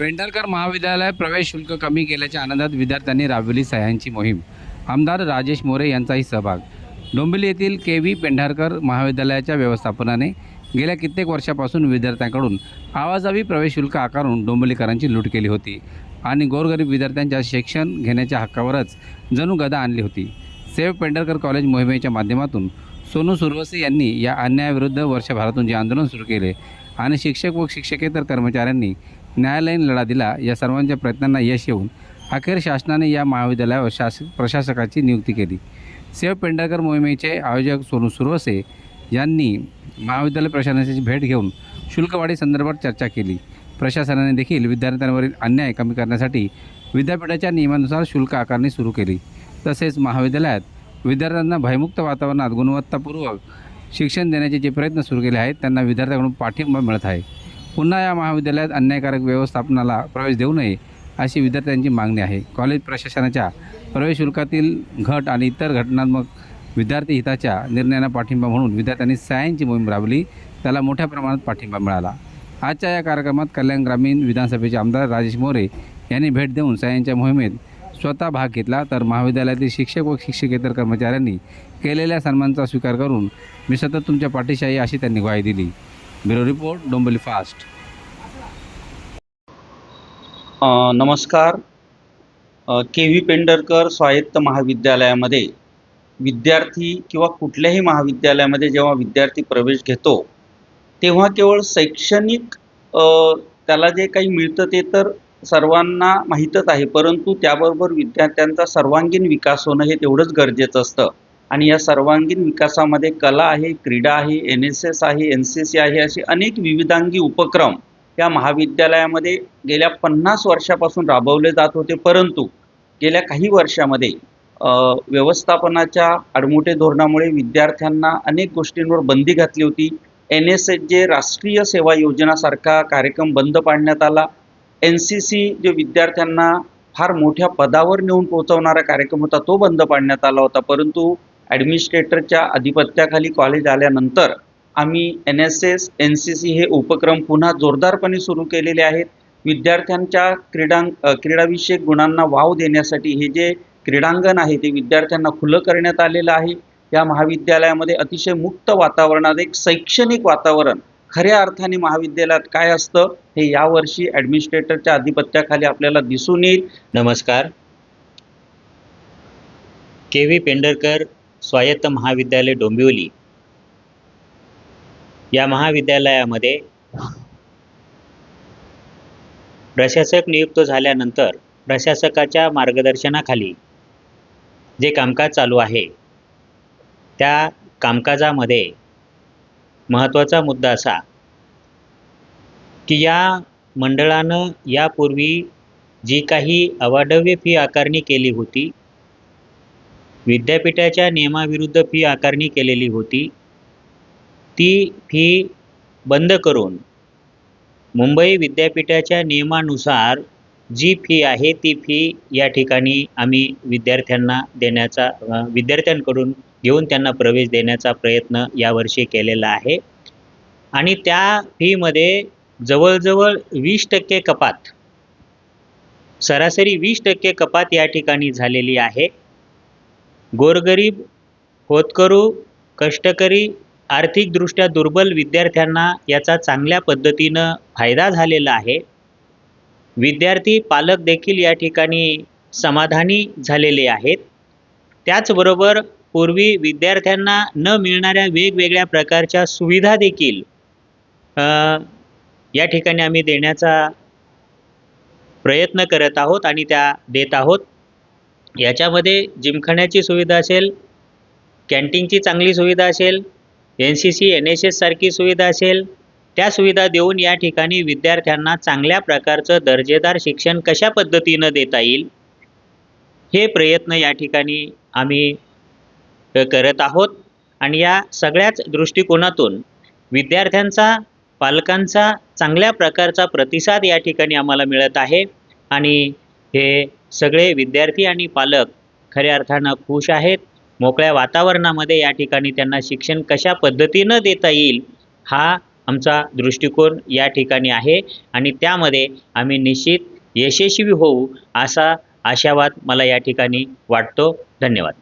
पेंढरकर महाविद्यालय प्रवेश शुल्क कमी केल्याच्या आनंदात विद्यार्थ्यांनी राबविली सह्यांची मोहीम. आमदार राजेश मोरे यांचाही सहभाग. डोंबिवली येथील के व्ही पेंढारकर महाविद्यालयाच्या व्यवस्थापनाने गेल्या कित्येक वर्षापासून विद्यार्थ्यांकडून आवाजावी प्रवेश शुल्क आकारून डोंबिवलीकरांची लूट केली होती आणि गोरगरीब विद्यार्थ्यांच्या शिक्षण घेण्याच्या हक्कावरच जणू गदा आणली होती. सेव्ह पेंढरकर कॉलेज मोहिमेच्या माध्यमातून सोनू सुरवसे यांनी या अन्यायाविरुद्ध वर्षभरातून जे आंदोलन सुरू केले आणि शिक्षक व शिक्षकेतर कर्मचाऱ्यांनी न्यायालयीन लढा दिला या सर्वांच्या प्रयत्नांना यश येऊन अखेर शासनाने या महाविद्यालयावर शास प्रशासकाची नियुक्ती केली. सेव पेंढरकर मोहिमेचे आयोजक सोनू सुरवसे यांनी महाविद्यालय प्रशासनाची भेट घेऊन शुल्कवाढी संदर्भात चर्चा केली. प्रशासनाने देखील विद्यार्थ्यांवरील अन्याय कमी करण्यासाठी विद्यापीठाच्या नियमानुसार शुल्क आकारणी सुरू केली. तसेच महाविद्यालयात विद्यार्थ्यांना भयमुक्त वातावरणात गुणवत्तापूर्वक शिक्षण देण्याचे जे प्रयत्न सुरू केले आहेत त्यांना विद्यार्थ्यांकडून पाठिंबा मिळत आहे. पुन्हा या महाविद्यालयात अन्यायकारक व्यवस्थापनाला प्रवेश देऊ नये अशी विद्यार्थ्यांची मागणी आहे. कॉलेज प्रशासनाच्या प्रवेश शुल्कातील घट आणि इतर घटनात्मक विद्यार्थी हिताच्या निर्णयांना पाठिंबा म्हणून विद्यार्थ्यांनी सायन्सची मोहीम राबवली. त्याला मोठ्या प्रमाणात पाठिंबा मिळाला. आजच्या या कार्यक्रमात कल्याण ग्रामीण विधानसभेचे आमदार राजेश मोरे यांनी भेट देऊन सायन्सच्या मोहिमेत स्वतः भाग घेतला. तर महाविद्यालयातील शिक्षक व शिक्षकेतर कर्मचाऱ्यांनी केलेल्या सन्मानचा स्वीकार करून मी सतत तुमच्या पाठीशी आहे अशी त्यांनी ग्वाही दिली. Bureau report Dombivli fast. नमस्कार. के व्ही पेंडरकर स्वायत्त महाविद्यालयामध्ये विद्यार्थी किंवा कुठल्याही महाविद्यालयामध्ये जेव्हा विद्यार्थी प्रवेश घेतो तेव्हा केवळ शैक्षणिक त्याला जे काही मिळतं ते तर सर्वांना माहीतच आहे परंतु त्याबरोबर विद्यार्थ्यांचा सर्वांगीण विकास होणं हे तेवढंच गरजेचं असतं. आणि या सर्वांगीण विकासामध्ये कला आहे क्रीडा आहे एन एस एस आहे एन सी सी आहे असे अनेक विविधांगी उपक्रम या महाविद्यालयामध्ये गेल्या पन्नास वर्षापासून राबवले जात होते. परंतु गेल्या काही वर्षामध्ये व्यवस्थापनाच्या आडमोठे धोरणामुळे विद्यार्थ्यांना अनेक गोष्टींवर बंदी घातली होती. एन एस एस जे राष्ट्रीय सेवा योजनासारखा कार्यक्रम बंद पाडण्यात आला. एन सी सी जे विद्यार्थ्यांना फार मोठ्या पदावर नेऊन पोहोचवणारा कार्यक्रम होता तो बंद पाडण्यात आला होता. परंतु ॲडमिनिस्ट्रेटरच्या अधिपत्याखाली कॉलेज आल्यानंतर आम्ही N S S N C C हे उपक्रम पुन्हा जोरदारपणे सुरू केलेले आहेत. विद्यार्थ्यांच्या क्रीडां क्रीडाविषयक गुणांना वाव देण्यासाठी हे जे क्रीडांगण आहे ते विद्यार्थ्यांना खुलं करण्यात आलेलं आहे. या महाविद्यालयामध्ये अतिशय मुक्त वातावरणात एक शैक्षणिक वातावरण खऱ्या अर्थाने महाविद्यालयात काय असतं हे यावर्षी ॲडमिनिस्ट्रेटरच्या अधिपत्याखाली आपल्याला दिसून येईल. नमस्कार. के व्ही पेंडरकर स्वायत्त महाविद्यालय डोंबिवली. या महाविद्यालयामध्ये प्रशासक नियुक्त झाल्यानंतर प्रशासकाच्या मार्गदर्शनाखाली जे कामकाज चालू आहे त्या कामकाजामध्ये महत्त्वाचा मुद्दा असा की या मंडळानं यापूर्वी जी काही अवाढव्य फी आकारणी केली होती विद्यापीठाच्या नियमाविरुद्ध फी आकारणी केलेली होती. ती फी बंद करून मुंबई विद्यापीठाच्या नियमानुसार जी फी आहे ती फी या ठिकाणी आम्ही विद्यार्थ्यांना देण्याचा विद्यार्थ्यांकडून घेऊन त्यांना प्रवेश देण्याचा प्रयत्न यावर्षी केलेला आहे. आणि त्या फीमध्ये जवळजवळ वीस टक्के कपात सरासरी वीस टक्के कपात या ठिकाणी झालेली आहे. गोरगरीब होतकरू कष्टकरी आर्थिकदृष्ट्या दुर्बल विद्यार्थ्यांना याचा चांगल्या पद्धतीनं फायदा झालेला आहे. विद्यार्थी पालक देखील या ठिकाणी समाधानी झालेले आहेत. त्याचबरोबर पूर्वी विद्यार्थ्यांना न मिळणाऱ्या वेगवेगळ्या प्रकारच्या सुविधा देखील या ठिकाणी आम्ही देण्याचा प्रयत्न करत आहोत आणि त्या देत आहोत. याच्यामध्ये जिमखान्याची सुविधा असेल कॅन्टीनची चांगली सुविधा असेल N C C N S एससारखी सुविधा असेल त्या सुविधा देऊन या ठिकाणी विद्यार्थ्यांना चांगल्या प्रकारचं दर्जेदार शिक्षण कशा पद्धतीनं देता येईल हे प्रयत्न या ठिकाणी आम्ही करत आहोत. आणि या सगळ्याच दृष्टिकोनातून विद्यार्थ्यांचा पालकांचा चांगल्या प्रकारचा प्रतिसाद या ठिकाणी आम्हाला मिळत आहे. आणि हे सगळे विद्यार्थी आणि पालक खऱ्या अर्थानं खुश आहेत. मोकळ्या वातावरणामध्ये या ठिकाणी त्यांना शिक्षण कशा पद्धतीनं देता येईल हा आमचा दृष्टिकोन या ठिकाणी आहे. आणि त्यामध्ये आम्ही निश्चित यशस्वी होऊ असा आशावाद मला या ठिकाणी वाटतो. धन्यवाद.